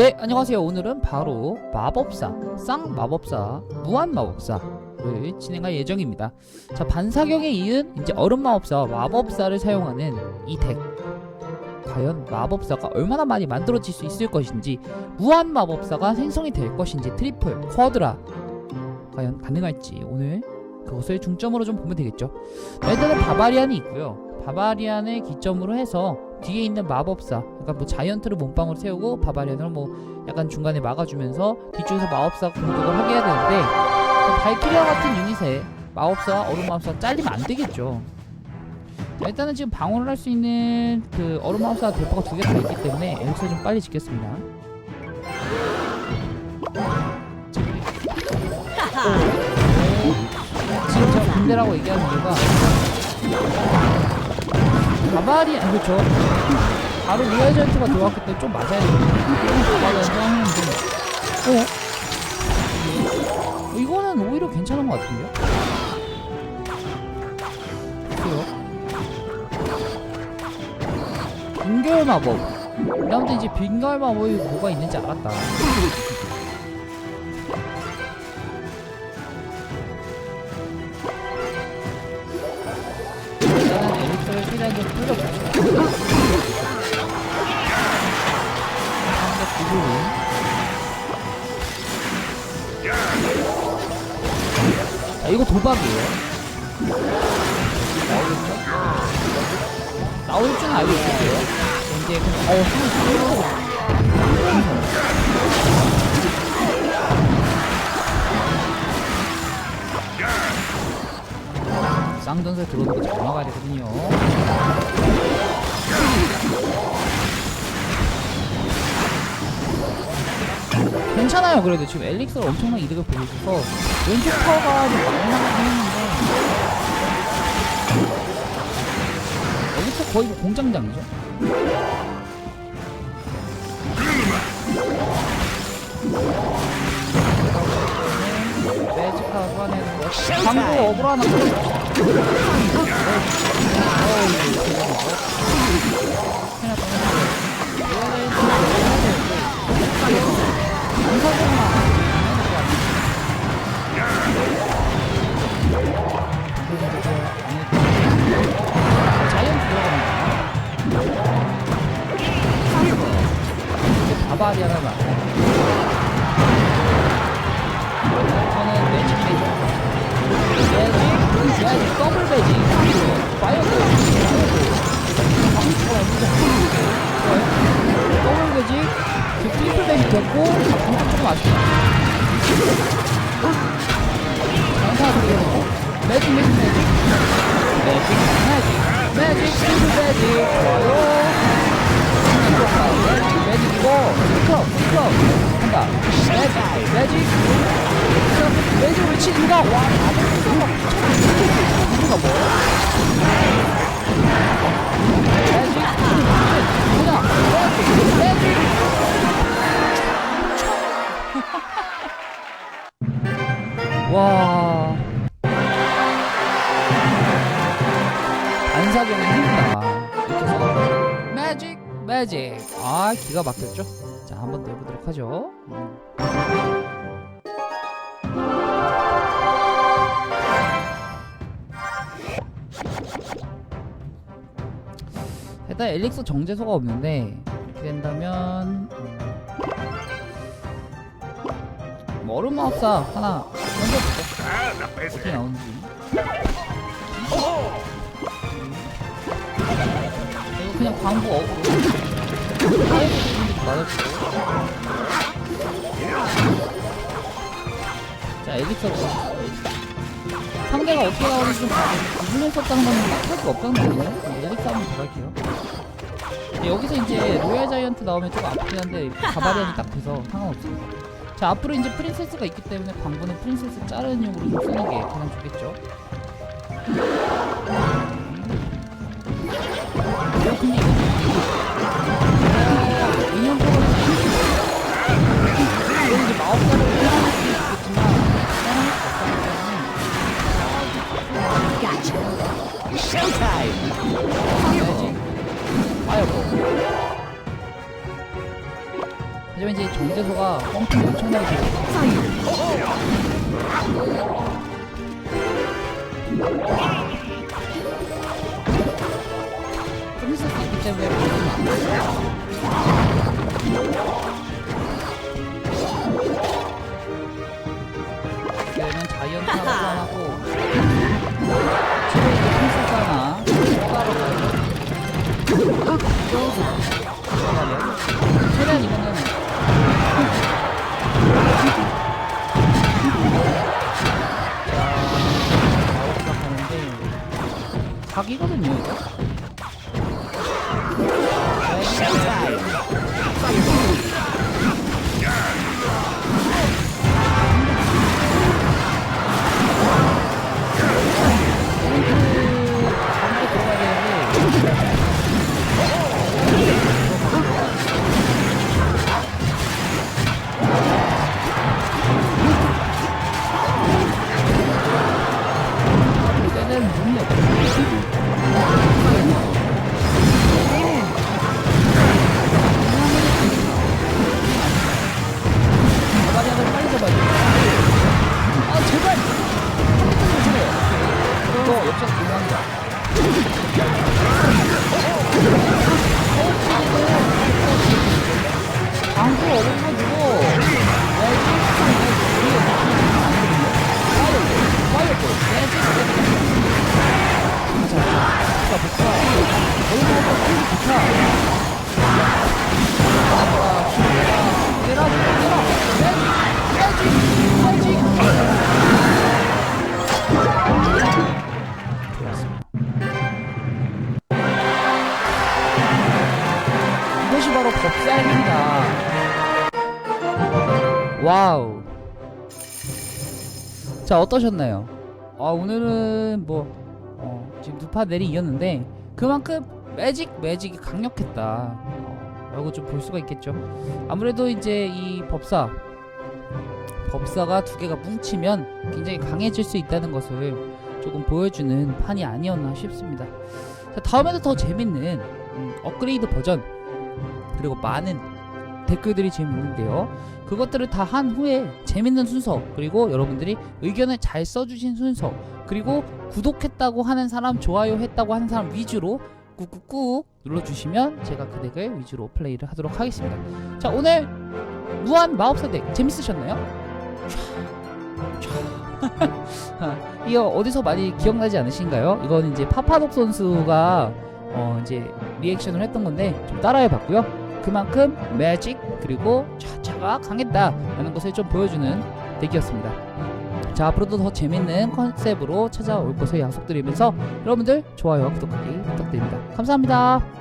네, 안녕하세요. 오늘은 바로 마법사, 쌍 마법사, 무한 마법사를 진행할 예정입니다. 자, 반사경에 이은 이제 얼음 마법사와 마법사를 사용하는 이 덱. 과연 마법사가 얼마나 많이 만들어질 수 있을 것인지, 무한 마법사가 생성이 될 것인지, 트리플, 쿼드라, 과연 가능할지 오늘 그것을 중점으로 좀 보면 되겠죠. 자, 일단은 바바리안이 있고요. 바바리안을 기점으로 해서 뒤에 있는 마법사, 그러니까 뭐 자이언트를 몸빵으로 세우고 바바리안을 뭐 약간 중간에 막아주면서 뒤쪽에서 마법사 공격을 하게 해야 되는데 그 발키리아 같은 유닛에 마법사, 얼음 마법사 잘리면 안 되겠죠. 자, 일단은 지금 방어를 할 수 있는 그 얼음 마법사 대포가 두 개 다 있기 때문에 엘릭서 좀 빨리 짓겠습니다. 지금 제가 군대라고 얘기하는 이유가 바바리 안 그렇죠. 바로 리얼 전투가 들어왔기 때문에 좀 맞아야 돼요. 바바리 전투하는데 어? 어? 이거는 오히려 괜찮은 것 같은데요? 그래요? 빙결 마법 나부터 이제 빙결 마법이 뭐가 있는지 알았다 이거 도박이에요? 나오겠죠? 나올 줄은 알고 있을게요? 이제 그냥 어 하나. 쌍전설 들어오는 거잘 막아야 되거든요 괜찮아요. 그래도 지금 엘릭스를 엄청난 이득을 보고 있어서 왼쪽 파워가 좀 나가긴 했는데. 엘릭스 거의 뭐 공장장이죠? 매직하고 거 광고 어그로 하나 바바리 하나 만 저는 매직 매직 매직 매직 더블 매직 파이어 더블 매직 지금 아쉽다 장사 매직 매직 매직 매직 매직 매직 트리플 매직 좋아요 클럽 한다 매직 매직 매직을 치는가 와 이유가 뭐야 와 이렇게 해서. 매직 매직. 아 기가 막혔죠 자 한번 더 해보도록 하죠. 음. 일단 엘릭서 정제소가 없는데 이렇게 된다면 음, 뭐 얼음 마법사 하나 던져보죠 어떻게 나오는지. 이거 그냥 광고 어그로 맞아주고. 자 엘릭서 상대가 어떻게 나오는지 좀 봐도 구분을 썼다는 건 할거 없다는 근데 엘릭서 한번 더 갈게요. 근데 여기서 이제 로얄 자이언트 나오면 조금 아프긴 한데 가바리안이 딱 돼서 상관없어요 자 앞으로 이제 프린세스가 있기 때문에 광고는 프린세스 자르는 용으로 좀 쓰는 게 가장 좋겠죠. 어, 근데 이거 이제 마법사를 사용할 수 있겠지만 수 없기 때문에 매직 파이어볼 하지만 이제 정제소가 펌핑 엄청나게 있기 때문에 하고 최대 흰색 하나 추가로 가요. 들어가면 최대한 이거는 자, 나오기 시작하는데 각이거든요 이거 와우. 자 어떠셨나요? 아 오늘은 뭐 어, 지금 두파 내리 이겼는데 그만큼 매직 매직이 강력했다. 어, 라고 좀 볼 수가 있겠죠. 아무래도 이제 이 법사 법사가 두 개가 뭉치면 굉장히 강해질 수 있다는 것을 조금 보여주는 판이 아니었나 싶습니다. 자, 다음에도 더 재밌는 음, 업그레이드 버전 그리고 많은 댓글들이 지금 있는데요. 그것들을 다 한 후에 재밌는 순서 그리고 여러분들이 의견을 잘 써주신 순서 그리고 구독했다고 하는 사람 좋아요 했다고 하는 사람 위주로 꾹꾹꾹 눌러주시면 제가 그 덱을 위주로 플레이를 하도록 하겠습니다. 자 오늘 무한 마법사 덱 재밌으셨나요? 이거 어디서 많이 기억나지 않으신가요? 이건 이제 파파독 선수가 어 이제 리액션을 했던 건데 좀 따라해 봤고요. 그만큼 매직 그리고 차차가 강했다라는 것을 좀 보여주는 덱이었습니다. 자 앞으로도 더 재밌는 컨셉으로 찾아올 것을 약속드리면서 여러분들 좋아요와 구독하기 부탁드립니다. 감사합니다.